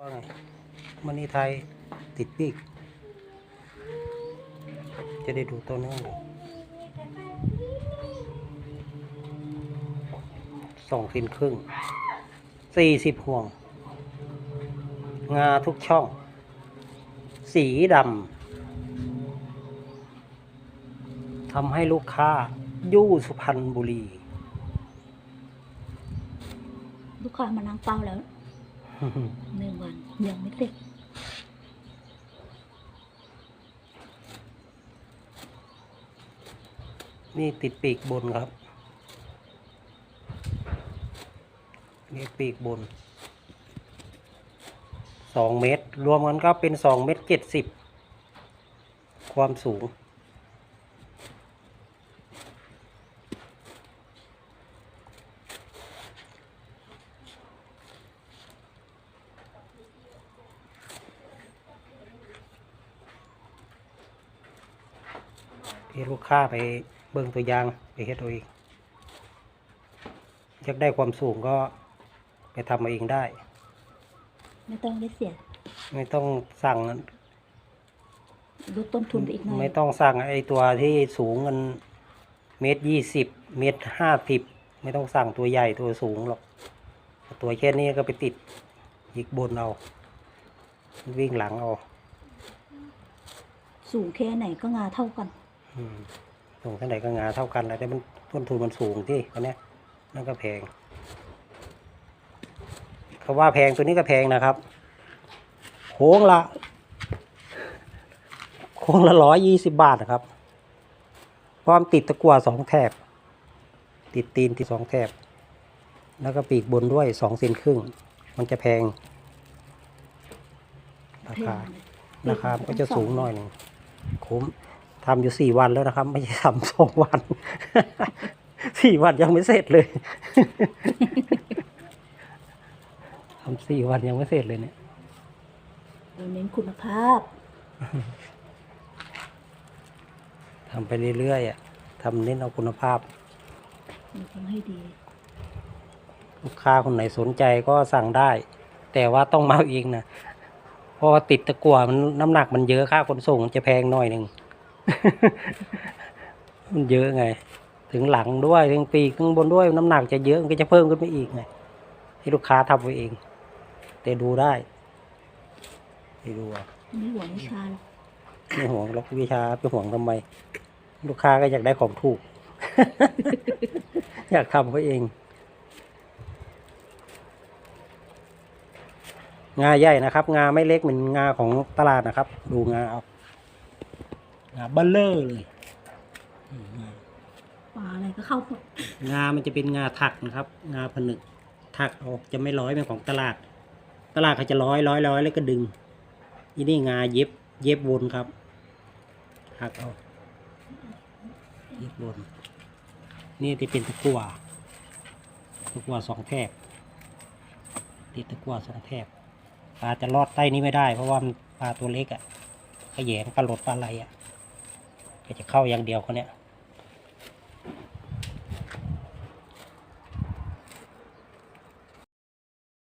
ว่าไงมันนี่ไทยติดปีก จะได้ดูตัวเนื้อสองฟินครึ่งสี่สิบห่วง งาทุกช่อง สีดำทำให้ลูกค้ายู่สุพรรณบุรี ลูกค้ามานั่งเป้าแล้ว หนึ่งวันยังไม่เสร็จนี่ติดปีกบนครับ นี่ปีกบน สองเมตร รวมกันก็เป็นสองเมตรเจ็ดสิบ ความสูง ให้ลูกค้าไปเบิ่งตัวอย่างไปเฮ็ดเอาเองอยากได้ความสูงก็ไปทำมาเองได้ ไม่ต้องได้เสียไม่ต้องสั่งลดต้นทุนไปอีกหน่อย ไม่ต้องสั่งไอ้ตัวที่สูงกันเมตรยี่สิบเมตรห้าสิบไม่ต้องสั่งตัวใหญ่ตัวสูงหรอก ตัวแค่นี้ก็ไปติดอีกบนเอาวิ่งหลังเอา สูงแค่ไหนก็งาเท่ากันอืม สูงเท่าไหร่ก็งาเท่ากันแหละแต่มันต้นทุนมันสูงที่อันนี้นั่นก็แพงเขาว่าแพงตัวนี้ก็แพงนะครับโค้งละโค้งละร้อยยี่สิบบาทนะครับความติดตะกั่วสองแถบ ติดตีนติดสองแถบ แล้วก็ปีกบนด้วยสองเซนครึ่ง มันจะแพง ราคาราคามันก็จะสูงหน่อยหนึ่งคุ้ม ทำอยู่สี่วันแล้วนะครับ ไม่ใช่ทำสองวัน สี่วันยังไม่เสร็จเลยทำสี่วันยังไม่เสร็จเลยเนี่ยเราเน้นคุณภาพทำไปเรื่อยๆอะทำเน้นเอาคุณภาพมันทำให้ดี ลูกค้าคนไหนสนใจก็สั่งได้ แต่ว่าต้องมาเอาเองนะเพราะว่าติดตะกั่วมันน้ำหนักมันเยอะค่าขนส่งมันจะแพงหน่อยหนึ่ง มันเยอะไง ถึงหลังด้วย ถึงปีกถึงบนด้วยน้ำหนักจะเยอะมันก็จะเพิ่มขึ้นไปอีกไงให้ลูกค้าทำไว้เอง แต่ดูได้ให้ดูเอาไม่หวงวิชาหรอกไม่ห่วงหรอกวิชาไปห่วงทำไม ลูกค้าก็อยากได้ของถูก อยากทำไว้เอง งาใหญ่นะครับ งาไม่เล็กเหมือนงาของตลาดนะครับ ดูงาเอางา เบลเลอร์เลยอืมงาปลาอะไรก็เข้าหมดงา มันจะเป็นงาถักนะครับ งาผนึก ถักออกจะไม่ร้อยเป็นของตลาด ตลาดเขาจะร้อยร้อยร้อยแล้วก็ดึงนี่นี่งาเย็บ เย็บวนครับ ถักเอาเย็บวนนี่จะเป็นตะกั่วตะกั่วสองแถบติดตะกั่วสองแถบปลาจะรอดใต้นี้ไม่ได้ เพราะว่ามันปลาตัวเล็กอะ่ะขยงปลาหลดปลาอะไรอะ่ะก็ จะเข้าอย่างเดียวเขาเนี้ย